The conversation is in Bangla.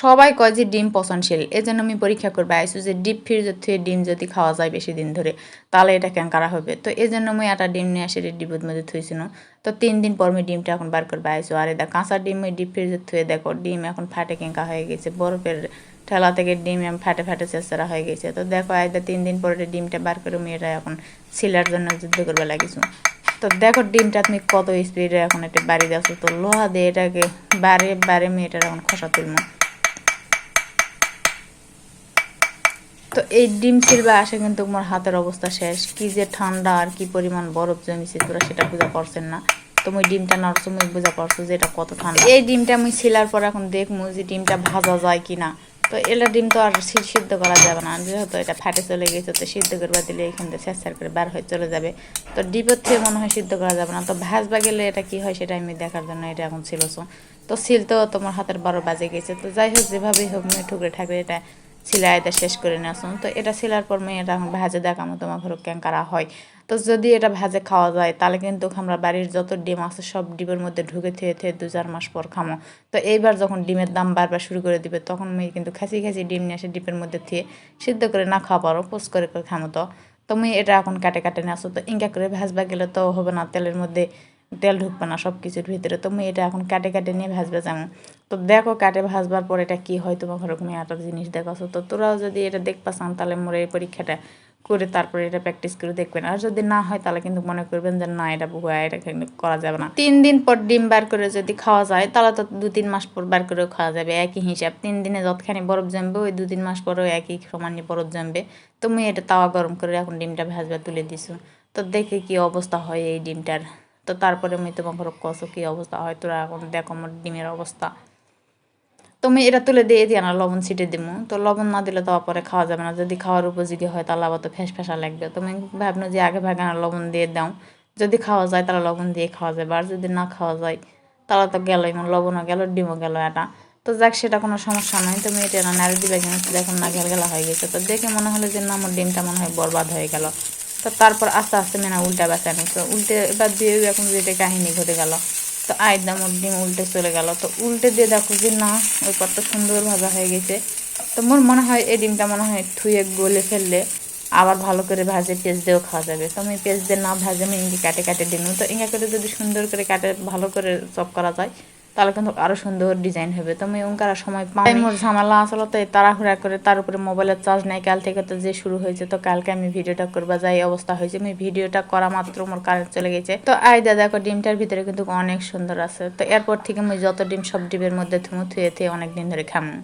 সবাই কয় যে ডিম পচনশীল এই জন্য আমি পরীক্ষা করবে, আইসু যে ডিপ ফ্রিজ থেকে ডিম যদি খাওয়া যায় বেশি দিন ধরে, তাহলে এটা কেন করা হবে? তো এই জন্য আমি একটা ডিম নিয়ে আসি ডিপের মধ্যে থুইছিল তো তিন দিন পর আমি ডিমটা এখন বার করবে, আইসু, আর এটা কাঁচা ডিম ওই ডিপ ফ্রিজে থুয়ে দেখো, ডিম এখন ফাটে কেঙ্কা হয়ে গেছে, বরফের ঠেলা থেকে ডিম ফাটে ফাটে চেষ্টা হয়ে গেছে। তো দেখো আয়দা তিন দিন পরে ডিমটা বার করে আমি এটা এখন সিলার জন্য যুদ্ধ করবে লাগিয়েছি তো দেখো, ডিমটা তুমি কত স্পিডে এখন এটা বাড়ি যাচ্ছ তো লোহা দিয়ে এটাকে বারে বারে মেয়েটার এখন খসা তুলবো। তো এই ডিম ছিলবা আসে কিন্তু তোমার হাতের অবস্থা শেষ। কি যে ঠান্ডা আর কি পরিমাণ বরফ জমেছে তোরা সেটা বোঝা পারছেন না। তুমি ডিমটা নড়ছো, তুমি বোঝা পারছ যে এটা কত ঠান্ডা। এই ডিমটা আমি ছিলার পর এখন দেখব যে ডিমটা ভাজা যায় কি না তো এটা ডিম তো আর সিদ্ধ করা যাবে না। যেহেতু এটা ফাটে চলে গেছে, তো সিদ্ধ করবা দিলে এখান থেকে স্যার করে বার হয়ে চলে যাবে। তো ডিপের থেকে মনে হয় সিদ্ধ করা যাবে না। তো ভাজবা গেলে এটা কি হয় সেটা আমি দেখার জন্য এটা এখন ছিল। তো সিল তো তোমার হাতের বারো বাজে গেছে। তো যাই হোক, যেভাবেই হোক, মেয়ে ঠুকরে ঠাকরে এটা সিলাইটা শেষ করে নিয়ে তো এটা সিলার পর মেয়ে এটা এখন ভাজে দেখামো তোমার ঘরে ক্যাং করা হয়। তো যদি এটা ভাজে খাওয়া যায়, তাহলে কিন্তু আমরা বাড়ির যত ডিম আছে সব ডিমের মধ্যে ঢুকে থেয়ে থেয়ে দু চার মাস পর খামো। তো এইবার যখন ডিমের দাম বারবার শুরু করে দিবে, তখন মেয়ে কিন্তু খাসি খাসি ডিম নিয়ে আসে ডিপের মধ্যে থিয়ে সিদ্ধ করে না খাওয়া পারো পোস করে করে খামো তো। তুমি এটা এখন কাটে কাটে নিয়ে আসো তো ইঙ্কা করে ভাজবা গেলে তো হবে না, তেলের মধ্যে তেল ঢুকবে না সব কিছুর ভিতরে তুমি এটা এখন কাটে কাটে নিয়ে ভাজবে যেমন। তো দেখো কাটে ভাজবার পর এটা কি হয়, তোমার ঘরে কোনো একটা জিনিস দেখাছো তো তোরাও যদি এটা দেখপাসান তাহলে মোরে এই পরীক্ষাটা করে তারপরে এটা প্র্যাকটিস করে দেখবেন। আর যদি না হয়, তাহলে কিন্তু মনে করবেন যে না, এটা বুয়া এটা কিন্তু করা যাবে না। তিন দিন পর ডিম বার করে যদি খাওয়া যায়, তাহলে তো দু তিন মাস পর বার করেও খাওয়া যাবে, একই হিসাব। তিন দিনে যতখানি বরফ জমবে, ওই দু তিন মাস পরেও একই সমানই বরফ জমবে। তুমি এটা তাওয়া গরম করে এখন ডিমটা ভাজবা, তুলে দিছো। তো দেখে কি অবস্থা হয় এই ডিমটার। তো তারপরে আমি তোমাকে কষো কী অবস্থা? হয় তোরা এখন দেখো আমার ডিমের অবস্থা। তুমি এটা তুলে দিয়ে দিয়ে না লবণ ছিটে দিমু। তো লবণ না দিলে তো পরে খাওয়া যাবে না। যদি খাওয়ার উপযোগী হয় তাহলে আবার তো ফ্যাস ফ্যাসা লাগবে। তুমি ভাবনো যে আগে ভাগে না লবণ দিয়ে দাও। যদি খাওয়া যায় তাহলে লবণ দিয়ে খাওয়া যাবে। আর যদি না খাওয়া যায় তাহলে তো গেলই লবণও গেল, ডিমও গেল এটা। তো যাক, সেটা কোনো সমস্যা নয় তুমি এটা না নাড়ি দিবে কিনা দেখুন না, গেল গেলা হয়ে গেছে। তো দেখে মনে হলো যে না, আমার ডিমটা মনে হয় বরবাদ হয়ে গেল। তো তারপর আস্তে আস্তে মেনা উল্টা বেঁচানি তো উল্টে এবার দিয়ে এখন যেটা কাহিনী ঘটে গেল। তো আয়দা ডিম উল্টে চলে গেল। তো উল্টে দিয়ে দেখো যে না, ওই কত সুন্দর ভাজা হয়ে গেছে। তো মোর মনে হয় এই ডিমটা মনে হয় থুয়ে গলে ফেললে আবার ভালো করে ভাজে পেঁচ দিয়েও খাওয়া যাবে। তো আমি পেঁচ দিয়ে না ভাজে আমি ইঙ্গি কাটে কাটে ডিম তো ইঙ্গা করে যদি সুন্দর করে কাটে, ভালো করে চপ করা যায় তাহলে কিন্তু আরও সুন্দর ডিজাইন হবে। তো আমি ওঙ্কার সময় পাই মোর ঝামেলা আসলে তো তাড়াহুড়া করে তার উপরে মোবাইলের চার্জ নাই। কাল থেকে তো যে শুরু হয়েছে, তো কালকে আমি ভিডিওটা করবা, যাই অবস্থা হয়েছে। আমি ভিডিওটা করা মাত্র মোর কারেন্ট চলে গেছে। তো আই দাদা ডিমটার ভিতরে কিন্তু অনেক সুন্দর আছে। তো এরপর থেকে আমি যত ডিম সব ডিমের মধ্যে থুমু থুয়ে থুয়ে অনেক দিন ধরে খামু।